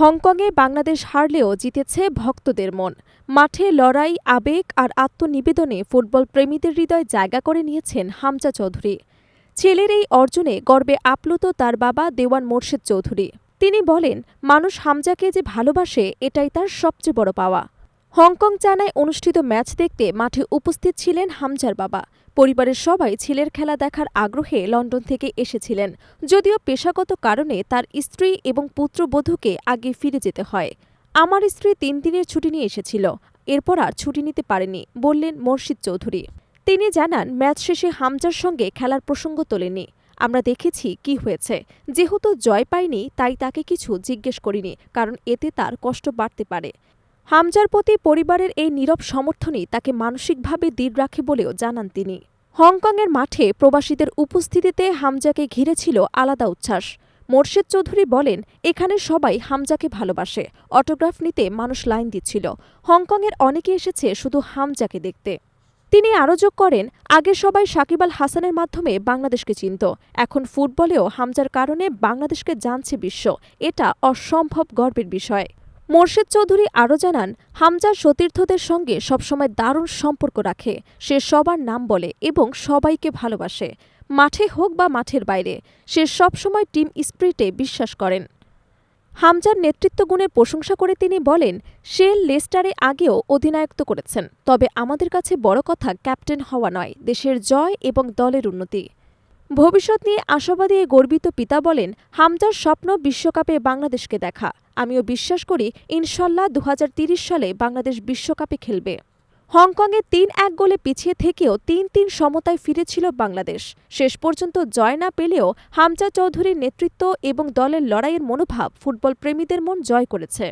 হংকংয়ে বাংলাদেশ হারলেও জিতেছে ভক্তদের মন। মাঠে লড়াই, আবেগ আর আত্মনিবেদনে ফুটবল প্রেমীদের হৃদয় জায়গা করে নিয়েছেন হামজা চৌধুরী। ছেলের এই অর্জনে গর্বে আপ্লুত তার বাবা দেওয়ান মোর্শেদ চৌধুরী। তিনি বলেন, মানুষ হামজাকে যে ভালোবাসে, এটাই তার সবচেয়ে বড় পাওয়া। হংকং চানায় অনুষ্ঠিত ম্যাচ দেখতে মাঠে উপস্থিত ছিলেন হামজার বাবা। পরিবারের সবাই ছেলের খেলা দেখার আগ্রহে লন্ডন থেকে এসেছিলেন। যদিও পেশাগত কারণে তার স্ত্রী এবং পুত্রবধূকে আগে ফিরে যেতে হয়। আমার স্ত্রী তিন দিনের ছুটি নিয়ে এসেছিল। এরপর আর ছুটি নিতে পারেনি, বললেন মোর্শিদ চৌধুরী। তিনি জানান, ম্যাচ শেষে হামজার সঙ্গে খেলার প্রসঙ্গ তোলেনি আমরা দেখেছি কি হয়েছে। যেহেতু জয় পাইনি, তাই তাকে কিছু জিজ্ঞেস করিনি, কারণ এতে তার কষ্ট বাড়তে পারে। হামজার প্রতি পরিবারের এই নীরব সমর্থনই তাকে মানসিকভাবে দৃঢ় রাখে বলেও জানান তিনি। হংকংয়ের মাঠে প্রবাসীদের উপস্থিতিতে হামজাকে ঘিরেছিল আলাদা উচ্ছ্বাস। মোর্শেদ চৌধুরী বলেন, এখানে সবাই হামজাকে ভালোবাসে। অটোগ্রাফ নিতে মানুষ লাইন দিচ্ছিল। হংকংয়ের অনেকে এসেছে শুধু হামজাকে দেখতে। তিনি আরও যোগ করেন, আগে সবাই সাকিব আল হাসানের মাধ্যমে বাংলাদেশকে চিনত। এখন ফুটবলেও হামজার কারণে বাংলাদেশকে জানছে বিশ্ব। এটা অসম্ভব গর্বের বিষয়। মোর্শেদ চৌধুরী আরও জানান, হামজা সতীর্থদের সঙ্গে সবসময় দারুণ সম্পর্ক রাখে, সে সবার নাম বলে এবং সবাইকে ভালোবাসে। মাঠে হোক বা মাঠের বাইরে, সে সবসময় টিম স্প্রিটে বিশ্বাস করেন। হামজার নেতৃত্ব গুণের প্রশংসা করে তিনি বলেন, সে লেস্টারে আগেও অধিনায়কত্ব করেছেন। তবে আমাদের কাছে বড় কথা ক্যাপ্টেন হওয়া নয়, দেশের জয় এবং দলের উন্নতি। ভবিষ্যৎ নিয়ে আশাবাদী এই গর্বিত পিতা বলেন, হামজার স্বপ্ন বিশ্বকাপে বাংলাদেশকে দেখা। আমিও বিশ্বাস করি, ইনশাল্লাহ দু সালে বাংলাদেশ বিশ্বকাপে খেলবে। হংকংয়ে তিন এক গোলে পিছিয়ে থেকেও তিন তিন সমতায় ফিরেছিল বাংলাদেশ। শেষ পর্যন্ত জয় না পেলেও হামজা চৌধুরীর নেতৃত্ব এবং দলের লড়াইয়ের মনোভাব ফুটবল প্রেমীদের মন জয় করেছে।